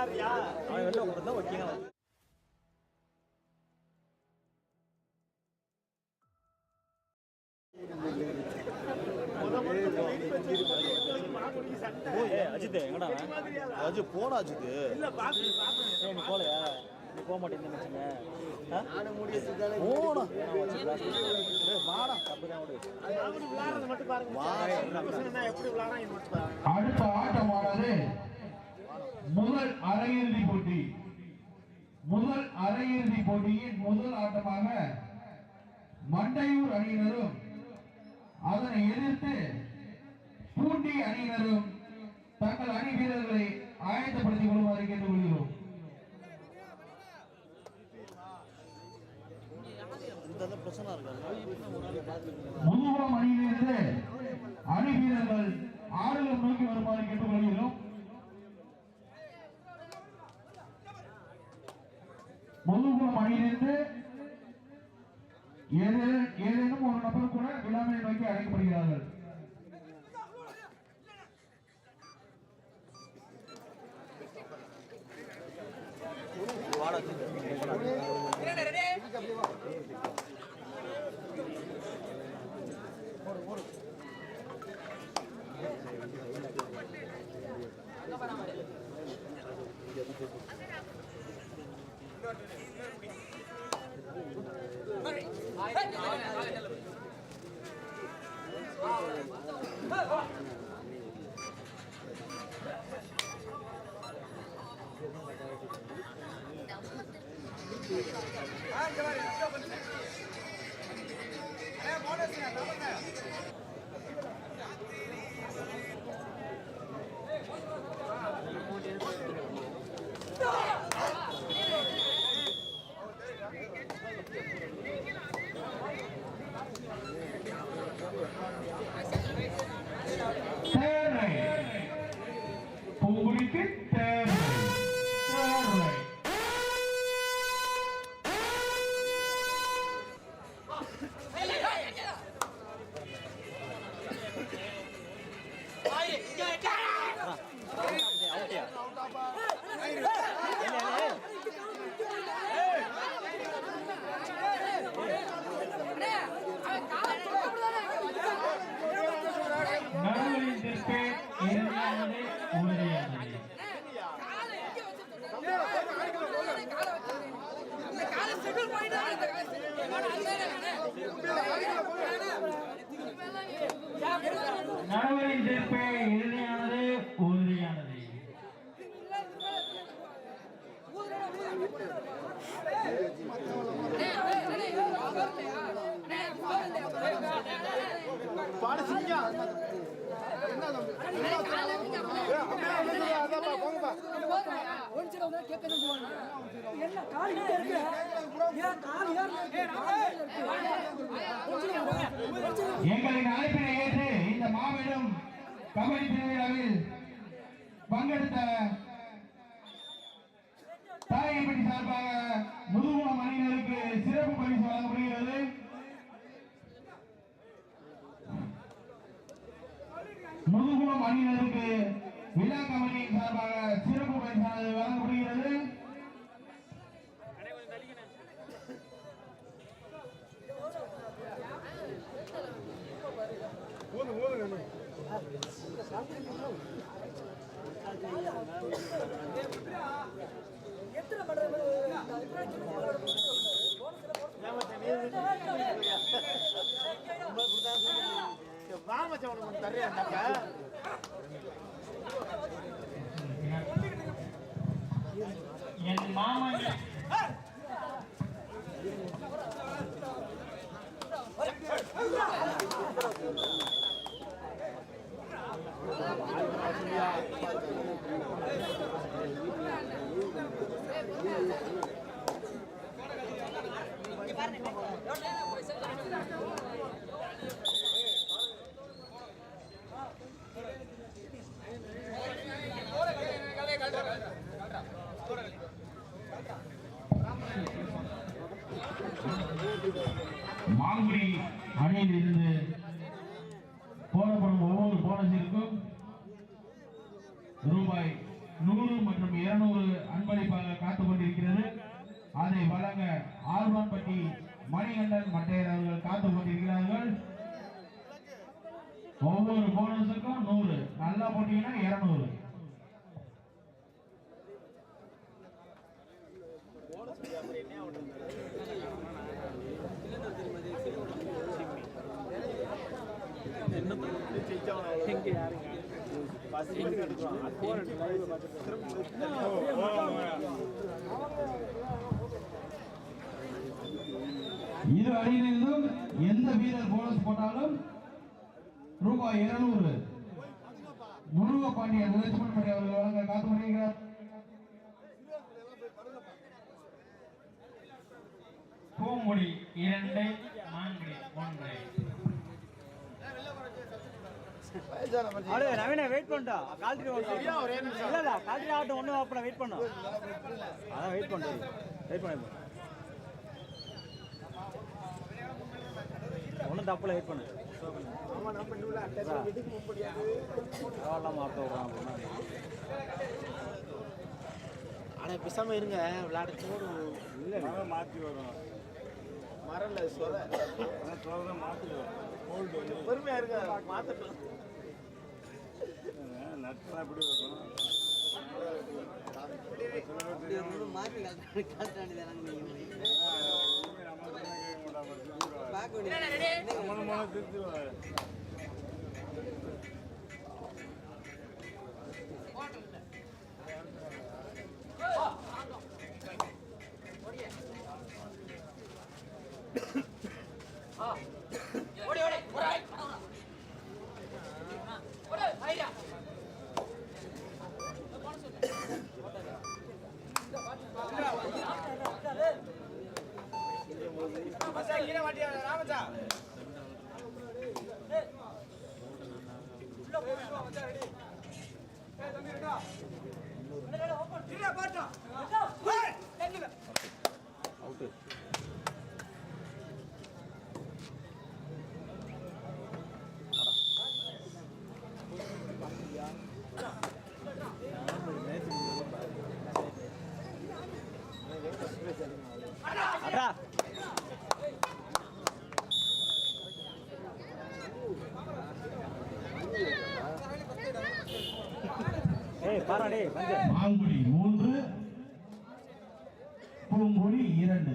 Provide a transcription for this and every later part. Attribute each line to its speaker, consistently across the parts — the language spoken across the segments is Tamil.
Speaker 1: அவன் வெளில உட்காந்து ஓகேங்க அஜித் எங்கடா அவன்?
Speaker 2: அஜு போடா அஜித்து
Speaker 1: ஏய், நீ போலையா? நீ போக மாட்டேன்னு வச்சுங்க
Speaker 2: போடா.
Speaker 1: விடு
Speaker 3: அடுத்த ஆட்டமானது முதல் அரையிறுதி போட்டி. முதல் அரையிறுதி போட்டியின் முதல் ஆட்டமாக மண்டையூர் அணியினரும் அதனை எதிர்த்து பூண்டி அணியினரும் தங்கள் அணி வீரர்களை ஆயத்தப்படுத்திக் கொள்ளுமாறு கேட்டுக்கொள்கிறோம்.
Speaker 2: பிரச்சனை
Speaker 3: முதுகுளம் அணியிலிருந்து அணி வீரர்கள் ஆறுலம் நோக்கி வருமாறு கேட்டுக்கொள்கிறோம் முதுகுளம் ஏதேனும் ஒரு நபர் கூட விழாமையை நோக்கி அழைக்கப்படுகிறார்கள். தேர்வை Amen.
Speaker 4: என்ன கால் இங்க இருக்கு? ஏன் கால் ஏன்
Speaker 3: எங்களின் அழைப்பினை ஏற்று இந்த மாபெரும் கபடி திருவிழாவில் பங்கெடுத்த தாயம்பட்டி சார்பாக முதுகுளம் அணியினருக்கு சிறப்பு பரிசு வழங்கப்படுகிறது. முதுகுளம் அணியினருக்கு விழா கமிட்டியின் சார்பாக சிறப்பு பரிசானது வழங்கப்படுகிறது
Speaker 4: எத்தனை பண்றது
Speaker 3: என் மாமன் மாங்குடி அணியில் இருந்து போடப்படும் ஒவ்வொரு போனஸிற்கும் ரூபாய் நூறு மற்றும் இருநூறு அன்பளிப்பாக காத்துக் கொண்டிருக்கிறது அதை வழங்க ஆழ்வான்பட்டி மணிகண்டன் மட்டையர் அவர்கள் காத்துக் கொண்டிருக்கிறார்கள் ஒவ்வொரு போனஸுக்கும் நூறு நல்லா போட்டீங்கன்னா இருநூறு இரு அணியிலிருந்தும் எந்த வீரர் போனஸ் போட்டாலும் ரூபாய் இருநூறு. முருக பாண்டியன் லட்சுமண் பாண்டியன் அவர்கள் வழங்க காத்து முடிகிறார் பூமொழி இரண்டு நான்கு ஒன்று.
Speaker 1: அடே நவீன வெயிட் பண்ணிட்டா. கால்ட்ரி இல்ல இல்ல கால்ட்ரி ஆட்டம் ஒண்ணு அப்பட வெயிட் பண்ணோம் அதான் வெயிட் பண்ணு. வெயிட் பண்ணு. ஒன்றும் தப்புல வெயிட் பண்ணு. பரவாயில்ல மாட்ட விடுறான் அப்படின்னா
Speaker 2: ஆனா பேசாம இருங்க. விளையாட சோறு.
Speaker 1: இல்ல
Speaker 5: மாற்றி வரும்
Speaker 2: மரல சொல
Speaker 5: அதான் சொல்கிறேன் மாற்றி வரும்
Speaker 2: பொறுமையா இருங்க மாத்தட்டும்
Speaker 5: நட்ஸ்லாம் எப்படி வரும்
Speaker 6: மாற்றி கழட்டாண்டிதான் பார்க்க
Speaker 5: நம்மளும் போனால் திருத்திடுவாங்க
Speaker 1: அட்ரா ஏய் பாரா டேய் வந்து
Speaker 3: மாங்குடி மூன்று பூங்குடி இரண்டு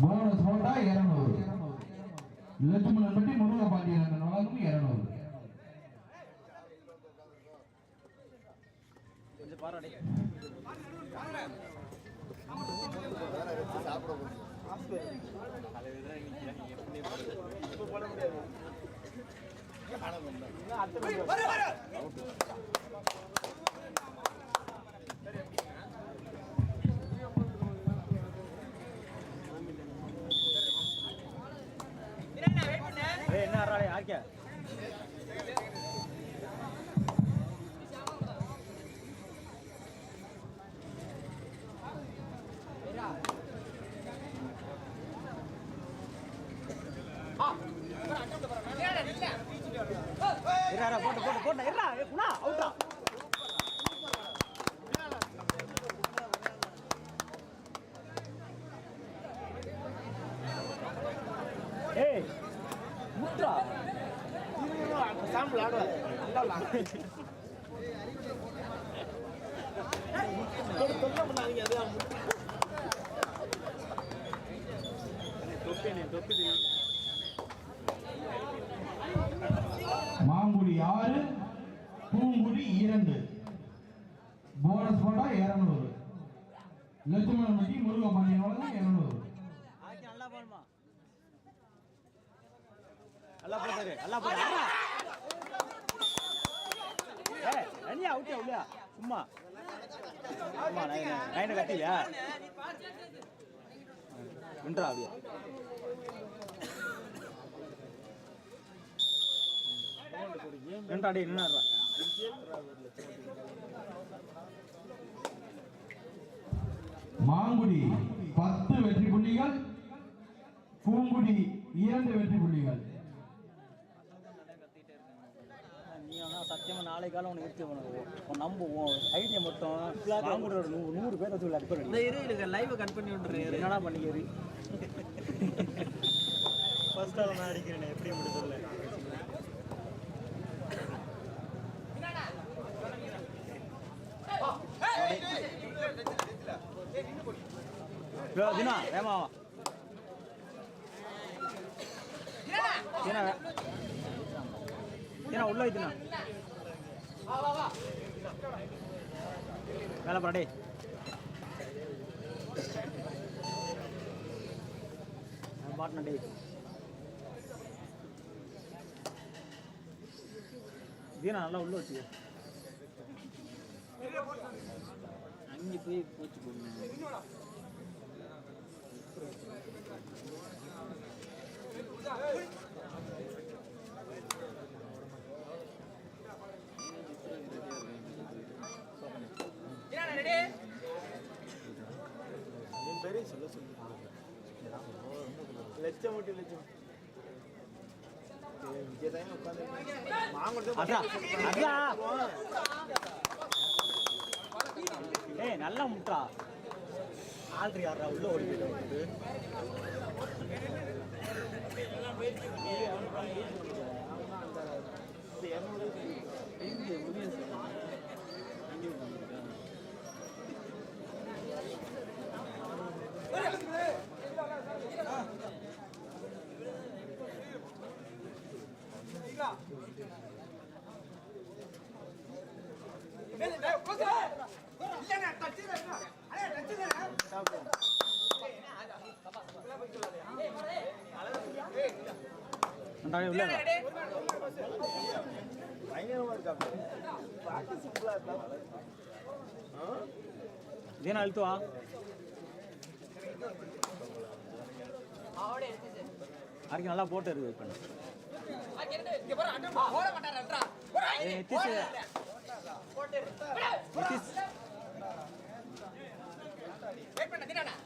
Speaker 3: போனஸ் போட்டா இருநூறு லட்சுமணன் பட்டி முருக பாண்டியன் அண்ணன் வழங்கும் இருநூறு
Speaker 1: கொஞ்சம் பாரா டேய் ஏய் என்ன ஆறாளே ஆர்க்கே இருடா போட்டு போட்டு போட்டு இருடா ஏய், குணா அவுட்டா ஏய் முட்டா
Speaker 2: சாம்பிள் ஆடுவார் நல்லா விளையாடு. தொடு- தொல்லை பண்ணாதீங்க அதுதான்
Speaker 1: தொப்பி நீ தொப்பி
Speaker 3: மாங்குடி ஆறு பூங்குடி இரண்டு. போனஸ் போட்டா இருநூறு. லட்சுமணன் பட்டி முருக பாண்டியன் வழங்கும் இருநூறு.
Speaker 1: நல்லா பாருமா நல்லா போட்டாரு நல்லா போட்டாரு ஏய் அனியா அவுட்டியா உள்ளியா சும்மா. சும்மா நைன நைன கட்டியா வின்றா அப்படியே. நின்றா டேய்
Speaker 3: மாங்குடி பத்து வெற்றி புள்ளிகள். பூங்குடி இரண்டு வெற்றி புள்ளிகள்
Speaker 1: நீ சத்தியமா நாளை காலம் உனக்கு இருக்கு உனக்கு உன் நம்ப உன் ஐடியா மட்டும் வாங்குற ஒரு நூறு நூறு பேர் வந்து அடிப்படை
Speaker 2: இந்த இரு இருக்க லைவ் கட் பண்ணி விட்டுறேன்
Speaker 1: என்னடா பண்ணிக்கிறீ ஃபர்ஸ்ட் ஆள் நான் அடிக்கிறேன் எப்படி யோ, தினா வேமா வா. தினா தினா உள்ள தினா. மேல போடா டேய். டேய். தீனா நல்லா உள்ள வச்சுக்க.
Speaker 2: அங்கே போய் போச்சு போடணும்
Speaker 5: என் பேரையும் சொல்ல சொல்லி லட்சம் மட்டும் லட்சம்
Speaker 1: ஏய் நல்லா முட்டா. ஆல்ட்ரி யாரா உள்ள ஓடி போயிட்டு அண்டாடி உள்ள வா.
Speaker 5: பயங்கரமா இருக்கா பார்க்க சிம்பிளா இருக்கா
Speaker 1: இதே நான் இழுத்து வா அரைக்கு நல்லா போட்டு இருக்கு வெயிட் பண்ணு. ஏய், நிதிஷ் நிதிஷ்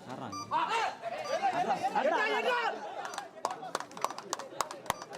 Speaker 1: ஆடுறான். அட்ரா, அட்ரா, அட்ரா. ஏய் அவனுக்கு இருக்க
Speaker 2: இன்னைக்கு தான் அரி இன்னொரு எடுத்துருக்கேன் அதான் கேப் போட்டு உட்காந்துருக்கேன்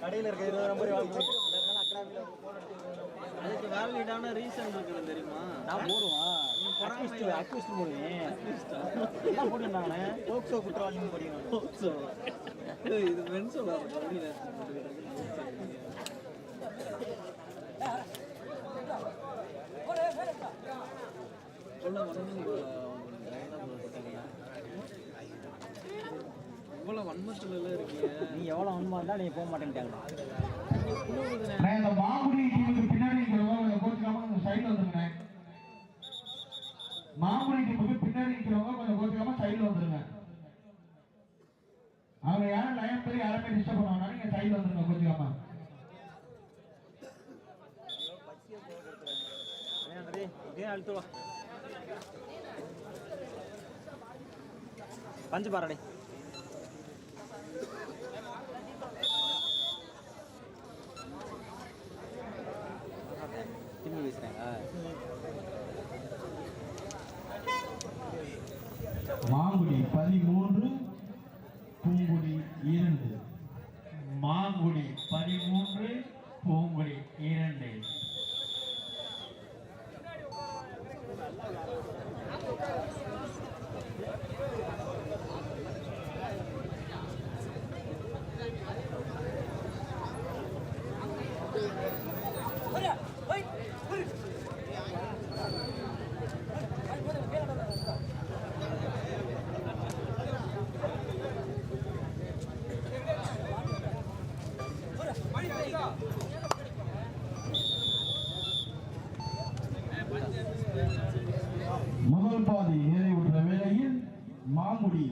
Speaker 1: கடையில் இருக்க இருபது நம்பர்
Speaker 2: அதுக்கு வேலிடான ரீசன் இருக்குது தெரியுமா?
Speaker 1: நான் போடுவான். அக்யூஸ்ட் அக்யூஸ்ட் போடுவேன். என்ன போட்டுருந்தாங்கண்ணே போக்சோ குற்றவாளின்னு படிக்கணும்.
Speaker 2: So, இது மென் சொல்லாது இவ்வளோ வன்மத்தில் இருக்கீங்க.
Speaker 1: நீ எவ்வளோ அனுமா இருந்தால் நீ போக மாட்டேன்ட்டாங்க.
Speaker 3: நான் இந்த மாங்குடி டீமுக்கு பின்னாடி இந்த கோச்சுக்காம இந்த சைடில் வந்துருக்கேன் பின்னாடி நிக்கிறவங்க கொஞ்சம் கோச்சிக்காம சைடுல வந்துருங்க. அவங்க யாரும் லயம் பெரிய யாருமே டிஸ்டர்ப் பண்ணுவாங்க நீங்க சைடுல வந்துருங்க கோச்சிக்காம
Speaker 1: இதே அழுத்துவா பஞ்சு பாரடி. திரும்பி வீசுறாங்க
Speaker 3: மாங்குடி பதிமூன்று பூங்குடி இரண்டு
Speaker 7: மாங்குடி பதிமூன்று பூங்குடி இரண்டு
Speaker 3: முதல் பாதி நிறைவுற்ற வேளையில் மாங்குடி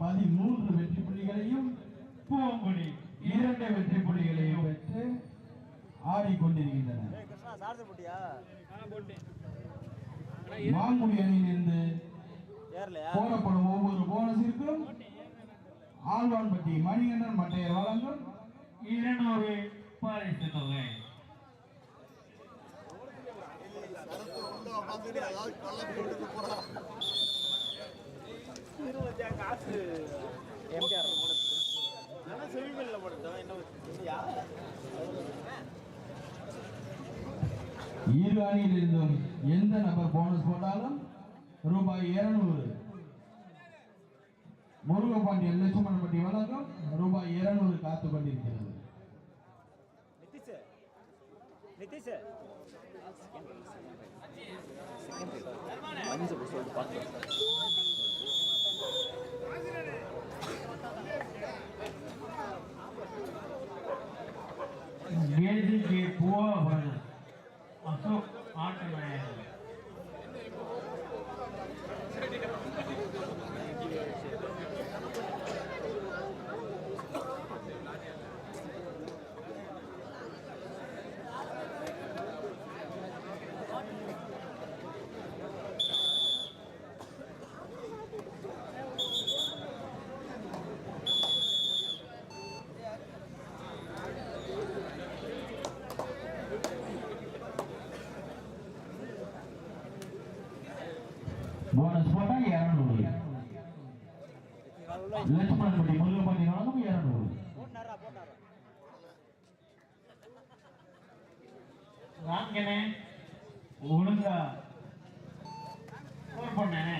Speaker 3: பதிமூன்று வெற்றி புள்ளிகளையும்
Speaker 7: பூங்குடி
Speaker 3: இரண்டு வெற்றி புள்ளிகளையும் பெற்று ஆடிக்கொண்டிருக்கின்றன
Speaker 1: கிருஷ்ணா சார்ஜர் போட்டியா
Speaker 3: மாங்குடி அணியிலிருந்து
Speaker 1: ஏறலையா
Speaker 3: போடப்படும் ஒவ்வொரு போனஸிற்கும் ஆழ்வான்பட்டி மணிகண்டன் மட்டையர் வழங்கும்
Speaker 7: இருநூறு பரிசு தொகை.
Speaker 5: காசு செவிமல்ல என்ன
Speaker 3: இரு அணியிலிருந்தும் எந்த நபர் போனஸ் போட்டாலும் ரூபாய் இருநூறு. முருகபாண்டியன் லட்சுமணப்பட்டி வழங்கும். ரூபாய் இருநூறு காத்து கொண்டிருக்கிறது.
Speaker 1: பார்த்து
Speaker 7: கேஜிக்கு பூவாபரணம் அசோக் ஆட்டு நாயகர்
Speaker 3: போனஸ் போட்டா இருநூறு லட்சுமணப்பட்டி முருகபாண்டி வழங்கும் இருநூறு
Speaker 1: போட்டாரா போட்டாரா
Speaker 7: வாங்கண்ணே ஒழுங்கா ஸ்கோர் பண்ணேனே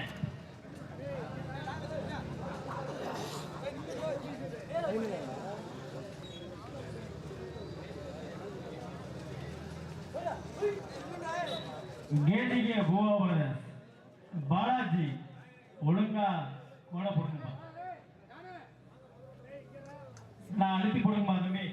Speaker 7: கேட்டிக்கு பூவாபுரம் பாலாஜி ஒழுங்கா கோட போடுங்கப்பா நான் அழுத்தி போடுங்கப்பா தம்பி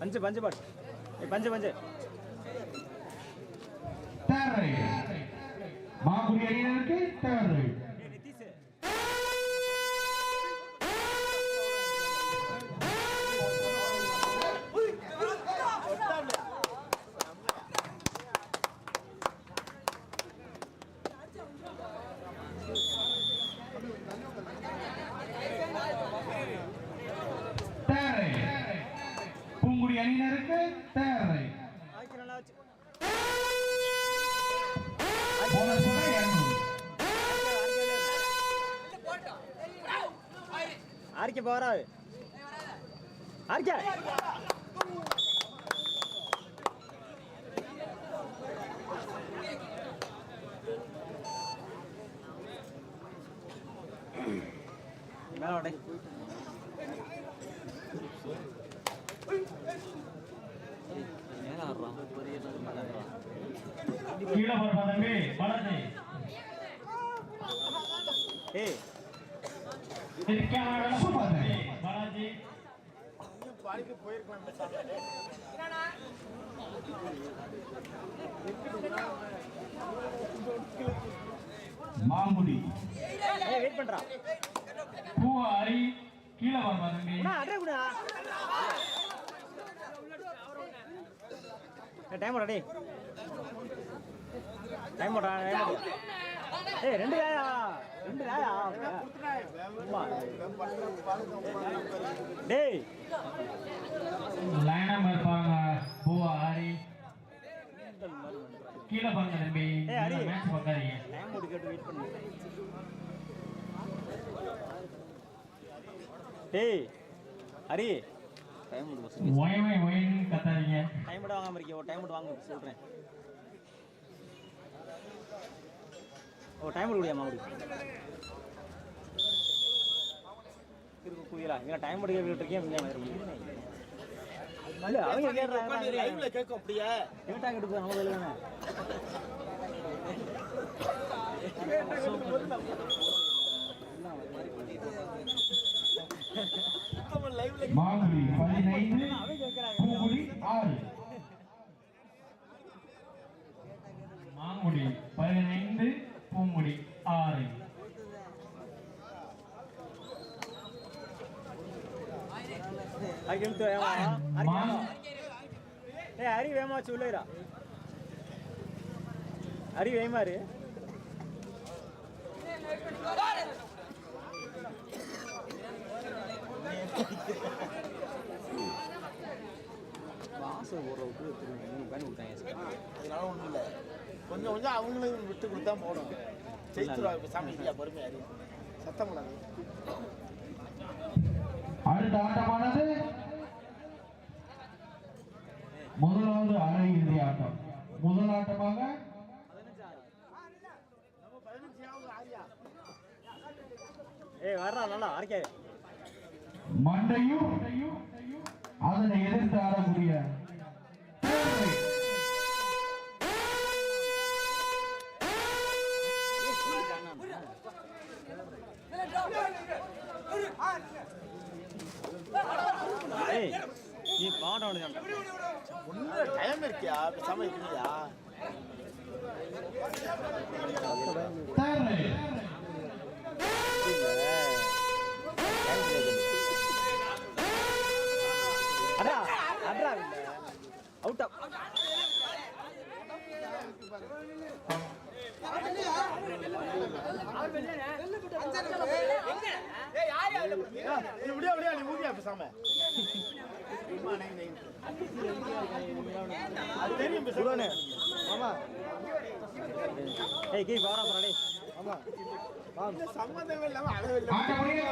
Speaker 1: பஞ்சு பஞ்சு பாட் ஏய் பஞ்சு பஞ்சு
Speaker 3: தேர்ட் ரைட் மாங்குடி
Speaker 7: கீழே போடுப்பா தம்பி பாலாஜி
Speaker 1: ஏய்
Speaker 3: சூப்பர்.
Speaker 7: தம்பி. பாலாஜி
Speaker 5: பாடிக்கு போயிருக்கலாம் பேசாம.
Speaker 3: மாங்குடி
Speaker 1: ஏய் வெயிட் பண்றா
Speaker 7: பூவாரி கீழே வரப்பா தம்பி.
Speaker 1: அடே டைம் ஓடா டேய். டைம் ஏய் ரெண்டு ராயா ரெண்டு ராயா. டேய்.
Speaker 7: லைனா இருப்பாங்க பூவாரி கீழே பாருங்க தம்பி.
Speaker 1: ஏய், ஹரி.
Speaker 7: மேட்ச் பார்க்காதீங்க.
Speaker 1: டைம் ஓடி கேட்டு வெயிட் பண்ணு. டேய் ஹரி. டைம் பஸ்
Speaker 7: ஒய் ஒய் ஒயின்னு கத்தாதீங்க.
Speaker 1: டைம் மட்டும் வாங்காம இருக்கே ஒரு டைம் மட்டும் வாங்க சொல்றேன். ஓ டைம் கொடுடியா மாவுடி இருக்கு குயிலா இங்க டைம் மட்டும் கேட்டுட்டு இருக்கேன் இங்க இல்ல அவங்க கேக்குறாங்க
Speaker 5: லைவ்ல கேட்கும் அப்படியே.
Speaker 1: கேட்டாங்க எடுப்போம் நம்ம கையில தானே
Speaker 5: லைவ்ல
Speaker 3: மாங்குடி பதினைந்து பூங்குடி ஆறு.
Speaker 7: மாங்குடி பதினைந்து பூங்குடி ஆறு.
Speaker 1: வேமா
Speaker 7: மாங்
Speaker 1: ஏய் ஹரி வேமா சொல்லுறா ஹரி வேமாரு வாசல் ஓடுற விட்டு மூணு பேன் கொடுத்தாங்க
Speaker 5: அதனால ஒண்ணும் இல்ல. கொஞ்சம் கொஞ்சம் அவங்களும் விட்டு கொடுத்தா போடும் ஜெயித்துருவாங்க பேசாம இல்லையா பொறுமையா இரு. சத்தம் பண்ணாது
Speaker 3: அடுத்த ஆட்டமானது முதலாவது அரை இறுதி ஆட்டம். முதல் ஆட்டமாக
Speaker 1: ஏய் வர்றா நல்லா அரைக்காது
Speaker 3: மண்டையும்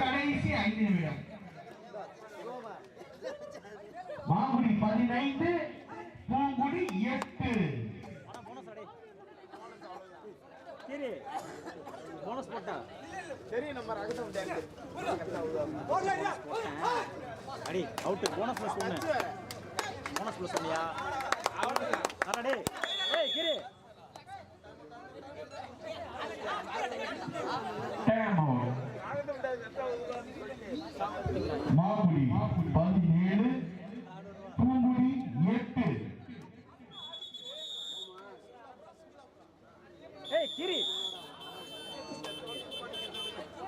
Speaker 3: கடைசி ஐந்து நிமிடம். மாங்குடி பதினைந்து பூங்குடி எட்டு.
Speaker 1: ஆனா போனஸ் அடே கீரி போனஸ் போட்டா.
Speaker 5: சரி நம்ம டேங்க்
Speaker 1: அடி அவுட் போனஸ் பிளஸ் ஒன்று போனஸ் பிளஸ் ஒன்னியா அடா டேய். ஏய் கீரி.
Speaker 3: மாங்குடி பதினேழு. பூங்குடி எட்டு.
Speaker 1: ஏய் கிரி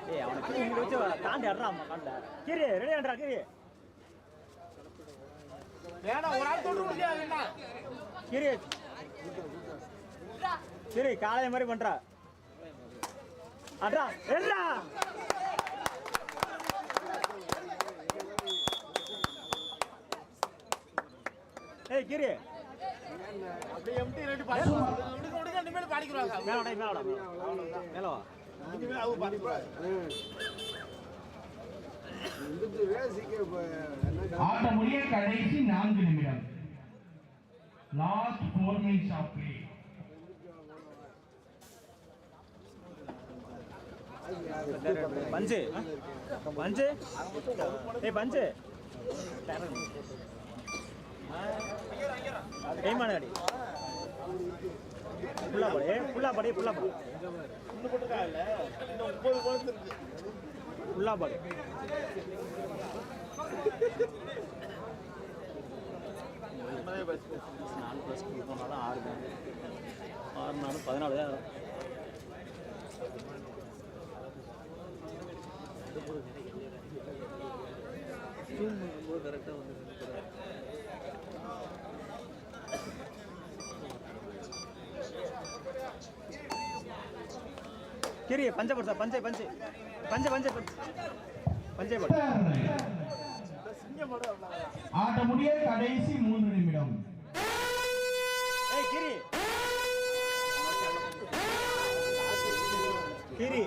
Speaker 1: ஏய் அவனை கிரி இங்க வச்சு தாண்டி அட்றா அம்மா காண்ட கிரி ரெடி ஆண்ட்ரா கிரி
Speaker 5: வேணா ஒரு ஆள் தொட்டு முடியா என்ன
Speaker 1: கிரி கிரி காலைய மாதிரி பண்றா. அடா ரெண்டா. ஏய் கிரி.
Speaker 5: அப்படியே எம்டி ரெண்டு பாடி விடுங்க இனிமேல் பாடிக்குவாங்க
Speaker 1: மேல வாடா மேல
Speaker 5: இனிமேல் அவங்க பாடிக்கிறாங்க
Speaker 3: ஆட்டமுடைய கடைசி நான்கு நிமிடம். Last four minutes of play
Speaker 1: பஞ்சு. பஞ்சு? ஏ பஞ்சு. கைமான அடி. ஃபுல்லா படி. ஃபுல்லா படி ஃபுல்லா படி.
Speaker 5: ஃபுல்லா படி. நாலு ப்ளஸ் கொடுத்தோம்னாலும் ஆறு
Speaker 1: தான். ஆறுனாலும் பதினாலு தான்
Speaker 2: ஜூம் பண்ணும்போது கரெக்டாக வந்து
Speaker 1: கிரி பஞ்ச போடு சார் பஞ்சை பஞ்சை. பஞ்ச பஞ்சை பஞ்சை போடு.
Speaker 3: ஆட்ட முடிய கடைசி மூன்று நிமிடம்.
Speaker 1: ஏய் கிரி. கிரி.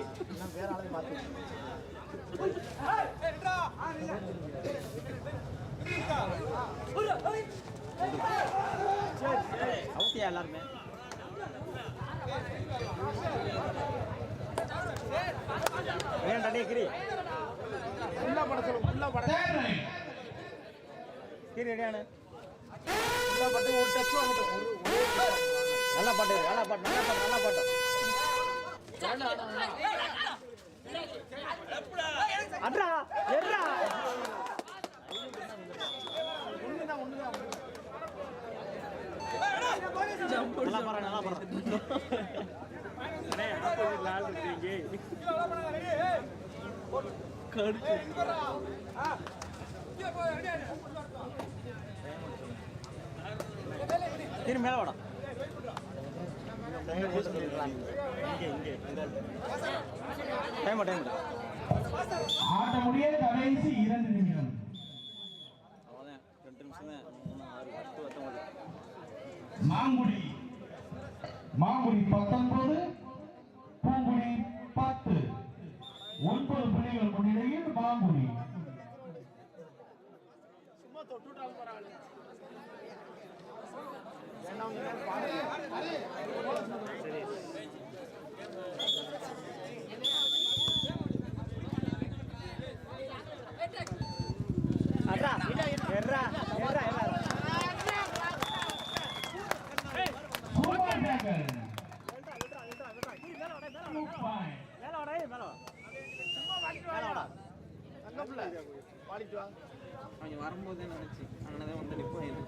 Speaker 1: அவுட்டியா எல்லாருமே. வேண்டாம் டேய் கிரி.
Speaker 5: ஃபுல்லா பட சொல்லு ஃபுல்லா பட.
Speaker 1: கிரி ரெடியானு
Speaker 5: ஃபுல்லா பட்டு ஒரு டச் ஒரே
Speaker 1: நல்லா பாட்டு நல்லா பாட்டு நல்லா பாட்டு நல்லா பாட்டு. அட்ரா எட்ரா நல்லா பாரு நல்லா பாரு திரு மேல வாடா. டைம் டைம்
Speaker 3: ஆட்ட முடிய கடைசி இரண்டு நிமிடம். மாங்குடி. மாங்குடி பத்தொன்பது பூங்குடி பத்து. ஒன்பது புள்ளிகள் முன்னிலையில் மாங்குடி.
Speaker 5: சும்மா தொட்டு விட்டாலும் பரவாயில்ல ஏன்னா அவங்க நேரம் பாருங்க
Speaker 1: அட்ரா எட்ரா எட்ரா எட்ரா
Speaker 3: சூப்பர் டேக்கர் Two point.
Speaker 1: மேல வாடா ஏய், மேல வா மேல வாடா
Speaker 5: நல்ல பிள்ளை பாடிட்டு
Speaker 2: அவங்க வரும்போதே நினச்சி அங்கே தான் வந்து நிற்போம் இது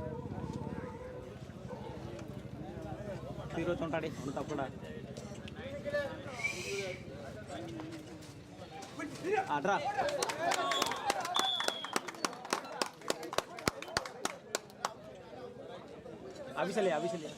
Speaker 1: இருபத்தொண்டாடி ஒன்று தப்புடா அட்ரா அபிசலியா அபிசலியா